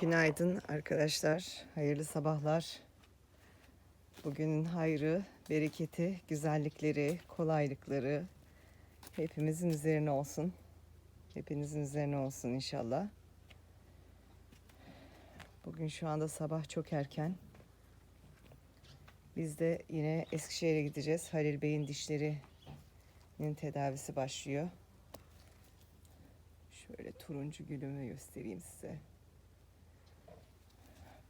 Günaydın arkadaşlar. Hayırlı sabahlar. Bugünün hayrı, bereketi, güzellikleri, kolaylıkları hepimizin üzerine olsun. Hepinizin üzerine olsun inşallah. Bugün şu anda sabah çok erken. Biz de yine Eskişehir'e gideceğiz. Halil Bey'in dişlerinin tedavisi başlıyor. Şöyle turuncu gülümü göstereyim size.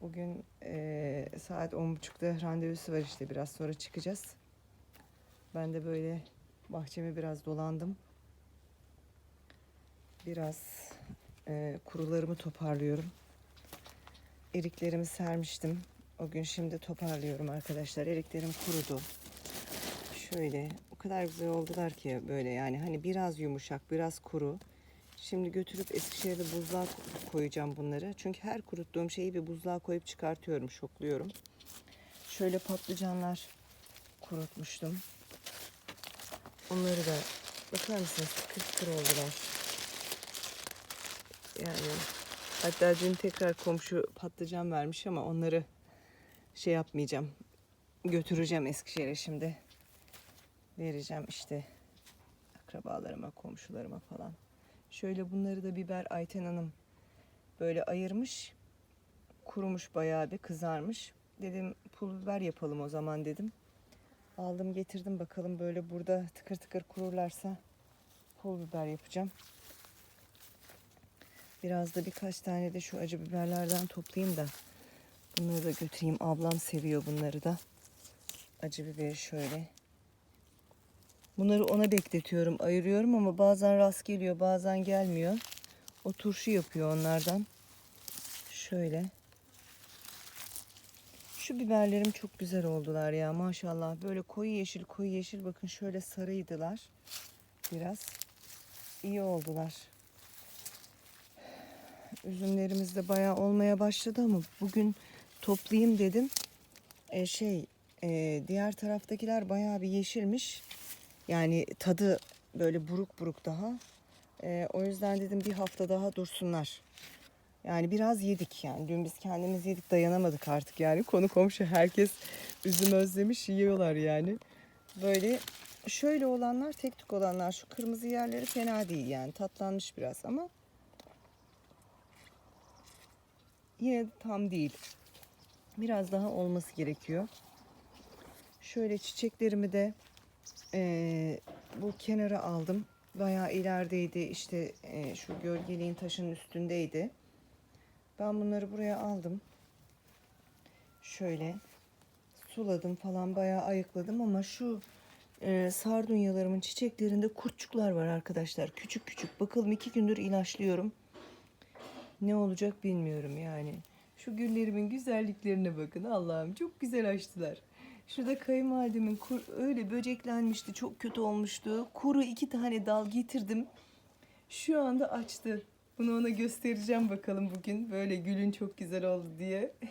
Bugün eee, saat 10.30'da randevusu var işte biraz sonra çıkacağız. Ben de böyle bahçemi biraz dolandım. Biraz eee, kurularımı toparlıyorum. Eriklerimi sermiştim. O gün şimdi toparlıyorum arkadaşlar. Eriklerim kurudu. Şöyle o kadar güzel oldular ki böyle yani hani biraz yumuşak biraz kuru. Şimdi götürüp Eskişehir'de buzluğa ko- koyacağım bunları. Çünkü her kuruttuğum şeyi bir buzluğa koyup çıkartıyorum, şokluyorum. Şöyle patlıcanlar kurutmuştum. Onları da bakar mısınız tıkır oldular. Yani hatta dün tekrar komşu patlıcan vermiş ama onları şey yapmayacağım. Götüreceğim Eskişehir'e şimdi. Vereceğim işte akrabalarıma, komşularıma falan. Şöyle bunları da biber Ayten Hanım böyle ayırmış. Kurumuş bayağı bir kızarmış. Dedim pul biber yapalım o zaman dedim. Aldım getirdim bakalım böyle burada tıkır tıkır kururlarsa pul biber yapacağım. Biraz da birkaç tane de şu acı biberlerden toplayayım da bunları da götüreyim. Ablam seviyor bunları da. Acı biberi şöyle. Bunları ona bekletiyorum, ayırıyorum ama bazen rast geliyor, bazen gelmiyor. O turşu yapıyor onlardan. Şöyle. Şu biberlerim çok güzel oldular ya maşallah. Böyle koyu yeşil koyu yeşil bakın şöyle sarıydılar. Biraz iyi oldular. Üzümlerimiz de bayağı olmaya başladı ama bugün toplayayım dedim. E, şey e, diğer taraftakiler bayağı bir yeşilmiş. Yani tadı böyle buruk buruk daha. Ee, o yüzden dedim bir hafta daha dursunlar. Yani biraz yedik yani. Dün biz kendimiz yedik dayanamadık artık yani. Konu komşu herkes üzüm özlemiş yiyorlar yani. Böyle şöyle olanlar tek tük olanlar şu kırmızı yerleri fena değil yani. Tatlanmış biraz ama yine tam değil. Biraz daha olması gerekiyor. Şöyle çiçeklerimi de ee, bu kenara aldım. Bayağı ilerideydi. İşte e, şu gölgeliğin taşın üstündeydi. Ben bunları buraya aldım. Şöyle suladım falan bayağı ayıkladım ama şu e, sardunyalarımın çiçeklerinde kurtçuklar var arkadaşlar. Küçük küçük. Bakalım iki gündür ilaçlıyorum. Ne olacak bilmiyorum yani. Şu güllerimin güzelliklerine bakın Allah'ım çok güzel açtılar. Şurada kayınvalidemin kur, öyle böceklenmişti çok kötü olmuştu. Kuru iki tane dal getirdim. Şu anda açtı. Bunu ona göstereceğim bakalım bugün. Böyle gülün çok güzel oldu diye.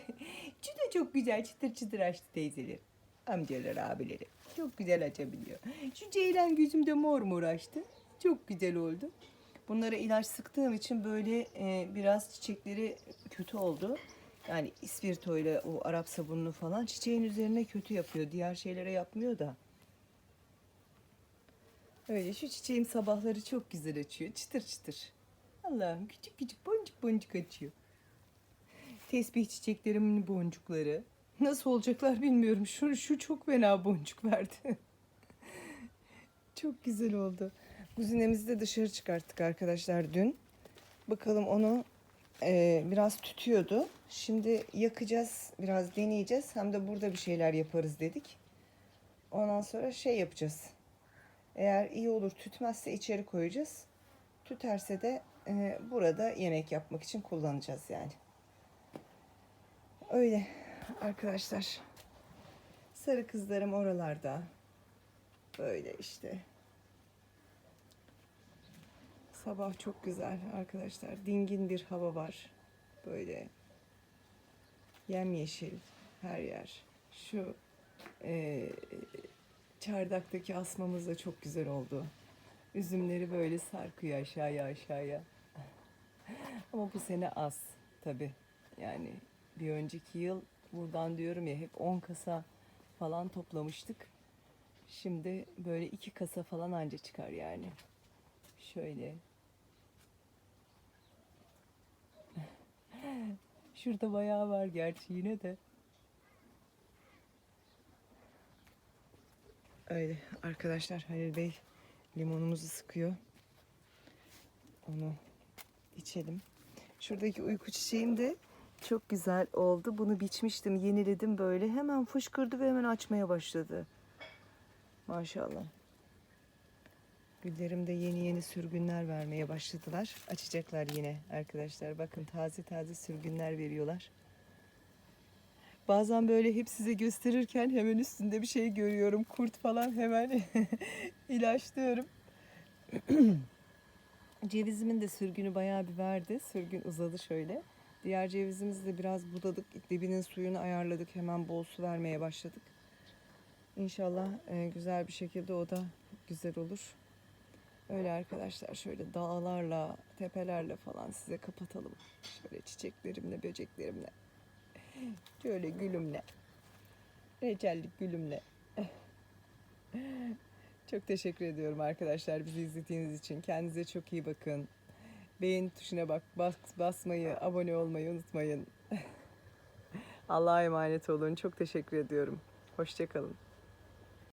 Da çok güzel çıtır çıtır açtı teyzeleri. Amcalar abileri. Çok güzel açabiliyor. Şu ceylan gözümde mor mor açtı. Çok güzel oldu. Bunlara ilaç sıktığım için böyle e, biraz çiçekleri kötü oldu. Yani ispirto ile o Arap sabununu falan çiçeğin üzerine kötü yapıyor. Diğer şeylere yapmıyor da. Öyle şu çiçeğim sabahları çok güzel açıyor. Çıtır çıtır. Allah'ım küçük küçük boncuk boncuk açıyor. Tesbih çiçeklerimin boncukları. Nasıl olacaklar bilmiyorum. Şu, şu çok fena boncuk verdi. çok güzel oldu. Kuzinemizi de dışarı çıkarttık arkadaşlar dün. Bakalım onu e, biraz tütüyordu. Şimdi yakacağız, biraz deneyeceğiz. Hem de burada bir şeyler yaparız dedik. Ondan sonra şey yapacağız. Eğer iyi olur tütmezse içeri koyacağız. Tüterse de e, burada yemek yapmak için kullanacağız yani. Öyle arkadaşlar. Sarı kızlarım oralarda. Böyle işte. Sabah çok güzel arkadaşlar. Dingin bir hava var. Böyle yemyeşil her yer. Şu e, çardaktaki asmamız da çok güzel oldu. Üzümleri böyle sarkıyor aşağıya aşağıya. Ama bu sene az tabi. Yani bir önceki yıl buradan diyorum ya hep 10 kasa falan toplamıştık. Şimdi böyle iki kasa falan anca çıkar yani. Şöyle. Şurada bayağı var gerçi yine de. Öyle arkadaşlar Halil Bey limonumuzu sıkıyor. Onu içelim. Şuradaki uyku çiçeğim de çok güzel oldu. Bunu biçmiştim, yeniledim böyle. Hemen fışkırdı ve hemen açmaya başladı. Maşallah. Güllerim de yeni yeni sürgünler vermeye başladılar. Açacaklar yine arkadaşlar. Bakın taze taze sürgünler veriyorlar. Bazen böyle hep size gösterirken hemen üstünde bir şey görüyorum. Kurt falan hemen ilaçlıyorum. Cevizimin de sürgünü bayağı bir verdi. Sürgün uzadı şöyle. Diğer cevizimizi de biraz budadık. Dibinin suyunu ayarladık. Hemen bol su vermeye başladık. İnşallah e, güzel bir şekilde o da güzel olur. Öyle arkadaşlar şöyle dağlarla, tepelerle falan size kapatalım. Şöyle çiçeklerimle, böceklerimle. Şöyle gülümle. Reçellik gülümle. Çok teşekkür ediyorum arkadaşlar bizi izlediğiniz için. Kendinize çok iyi bakın. Beğen tuşuna bak bas, basmayı, abone olmayı unutmayın. Allah'a emanet olun. Çok teşekkür ediyorum. Hoşçakalın.